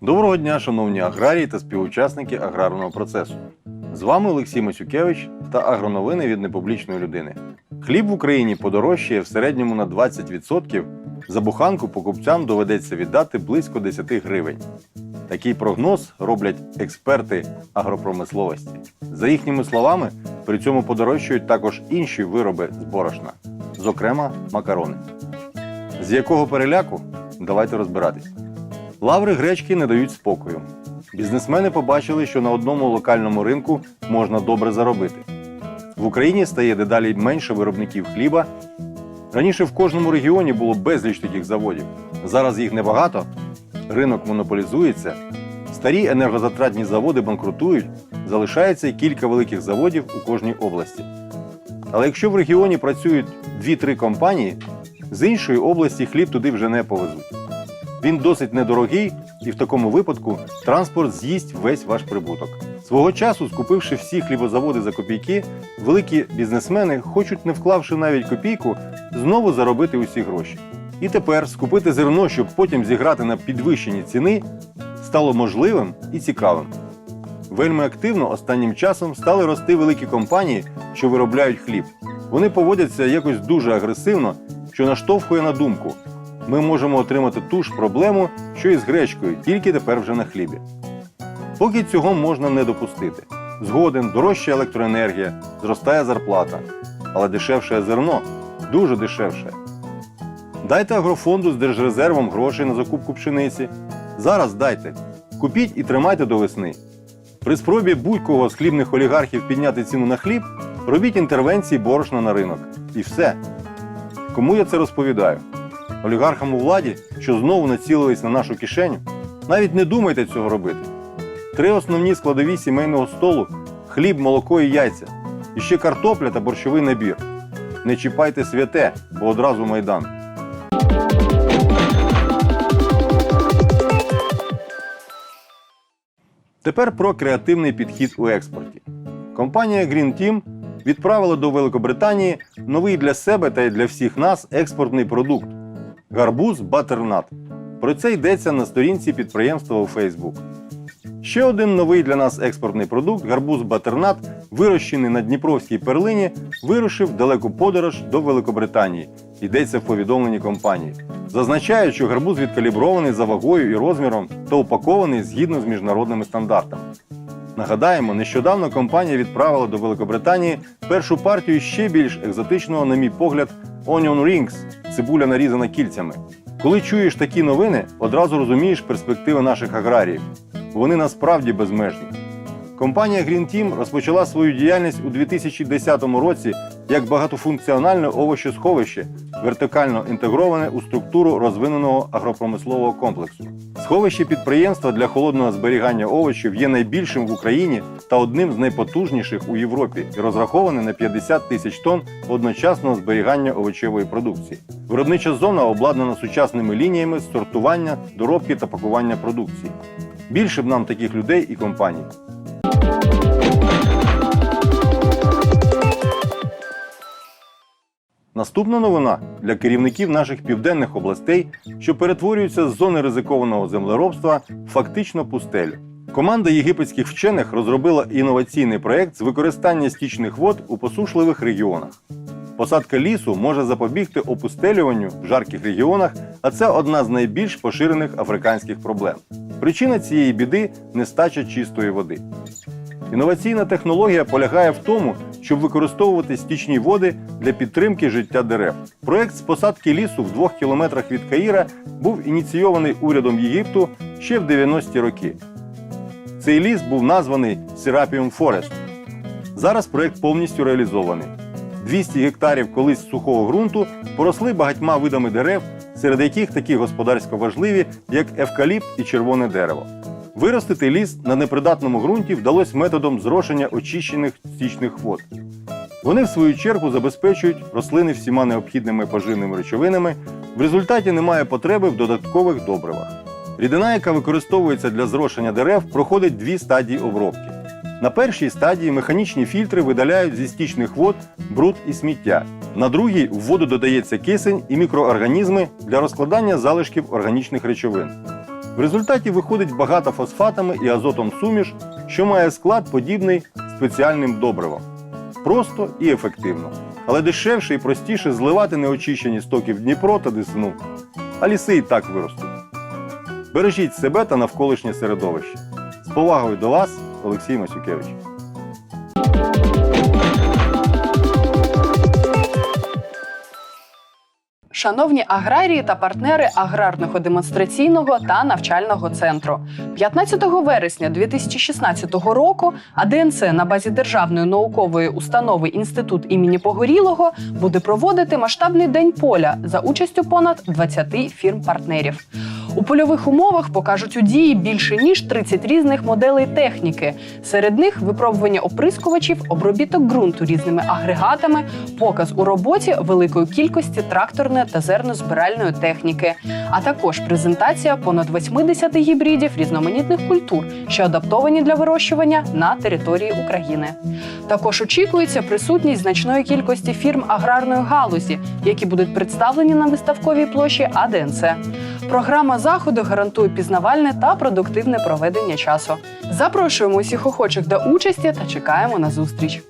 Доброго дня, шановні аграрії та співучасники аграрного процесу. З вами Олексій Масюкевич та агроновини від непублічної людини. Хліб в Україні подорожчає в середньому на 20%. За буханку покупцям доведеться віддати близько 10 гривень. Такий прогноз роблять експерти агропромисловості. За їхніми словами, при цьому подорожчують також інші вироби з борошна, зокрема макарони. З якого переляку? Давайте розбиратись. Лаври гречки не дають спокою. Бізнесмени побачили, що на одному локальному ринку можна добре заробити. В Україні стає дедалі менше виробників хліба. Раніше в кожному регіоні було безліч таких заводів. Зараз їх небагато, ринок монополізується, старі енергозатратні заводи банкрутують, залишається кілька великих заводів у кожній області. Але якщо в регіоні працюють 2-3 компанії, з іншої області хліб туди вже не повезуть. Він досить недорогий, і в такому випадку транспорт з'їсть весь ваш прибуток. Свого часу, скупивши всі хлібозаводи за копійки, великі бізнесмени хочуть, не вклавши навіть копійку, знову заробити усі гроші. І тепер скупити зерно, щоб потім зіграти на підвищенні ціни, стало можливим і цікавим. Вельми активно останнім часом стали рости великі компанії, що виробляють хліб. Вони поводяться якось дуже агресивно, що наштовхує на думку. Ми можемо отримати ту ж проблему, що і з гречкою, тільки тепер вже на хлібі. Поки цього можна не допустити. Згоден дорожча електроенергія, зростає зарплата, але дешевше зерно дуже дешевше. Дайте агрофонду з держрезервом грошей на закупку пшениці. Зараз дайте. Купіть і тримайте до весни. При спробі будь-кого з хлібних олігархів підняти ціну на хліб, робіть інтервенції борошна на ринок. І все. Кому я це розповідаю? Олігархам у владі, що знову націлились на нашу кишеню, навіть не думайте цього робити. Три основні складові сімейного столу хліб, молоко і яйця. І ще картопля та борщовий набір. Не чіпайте святе, бо одразу майдан. Тепер про креативний підхід у експорті. Компанія Green Team відправила до Великобританії новий для себе та й для всіх нас експортний продукт гарбуз Батернат. Про це йдеться на сторінці підприємства у Facebook. Ще один новий для нас експортний продукт гарбуз Батернат, вирощений на Дніпровській перлині, вирушив далеку подорож до Великобританії. Йдеться в повідомленні компанії. Зазначають, що гарбуз відкалібрований за вагою і розміром та упакований згідно з міжнародними стандартами. Нагадаємо, нещодавно компанія відправила до Великобританії першу партію ще більш екзотичного, на мій погляд, Onion Rings – цибуля нарізана кільцями. Коли чуєш такі новини, одразу розумієш перспективи наших аграріїв. Вони насправді безмежні. Компанія Green Team розпочала свою діяльність у 2010 році як багатофункціональне овощесховище, вертикально інтегроване у структуру розвиненого агропромислового комплексу. Сховище підприємства для холодного зберігання овочів є найбільшим в Україні та одним з найпотужніших у Європі і розраховане на 50 тисяч тонн одночасного зберігання овочевої продукції. Виробнича зона обладнана сучасними лініями сортування, доробки та пакування продукції. Більше б нам таких людей і компаній. Наступна новина для керівників наших південних областей, що перетворюються з зони ризикованого землеробства фактично пустелю. Команда єгипетських вчених розробила інноваційний проект з використання стічних вод у посушливих регіонах. Посадка лісу може запобігти опустелюванню в жарких регіонах, а це одна з найбільш поширених африканських проблем. Причина цієї біди нестача чистої води. Інноваційна технологія полягає в тому, щоб використовувати стічні води для підтримки життя дерев. Проект з посадки лісу в двох кілометрах від Каїра був ініційований урядом Єгипту ще в 90-ті роки. Цей ліс був названий Serapium Forest. Зараз проект повністю реалізований. 200 гектарів колись сухого ґрунту поросли багатьма видами дерев, серед яких такі господарсько важливі, як евкаліпт і червоне дерево. Виростити ліс на непридатному ґрунті вдалося методом зрошення очищених стічних вод. Вони, в свою чергу, забезпечують рослини всіма необхідними поживними речовинами. В результаті немає потреби в додаткових добривах. Рідина, яка використовується для зрошення дерев, проходить дві стадії обробки. На першій стадії механічні фільтри видаляють зі стічних вод бруд і сміття. На другій в воду додається кисень і мікроорганізми для розкладання залишків органічних речовин. В результаті виходить багата фосфатами і азотом суміш, що має склад подібний спеціальним добривам. Просто і ефективно. Але дешевше і простіше зливати неочищені стоки в Дніпро та Десну, а ліси і так виростуть. Бережіть себе та навколишнє середовище. З повагою до вас, Олексій Масюкевич. Шановні аграрії та партнери аграрного демонстраційного та навчального центру, 15 вересня 2016 року АДНЦ на базі Державної наукової установи Інститут імені Погорілого буде проводити масштабний день поля за участю понад 20 фірм-партнерів. У польових умовах покажуть у дії більше ніж 30 різних моделей техніки. Серед них випробування оприскувачів, обробіток ґрунту різними агрегатами, показ у роботі великої кількості тракторної та зернозбиральної техніки, а також презентація понад 80 гібридів різноманітних культур, що адаптовані для вирощування на території України. Також очікується присутність значної кількості фірм аграрної галузі, які будуть представлені на виставковій площі АДНЦ. Програма заходу гарантує пізнавальне та продуктивне проведення часу. Запрошуємо усіх охочих до участі та чекаємо на зустріч.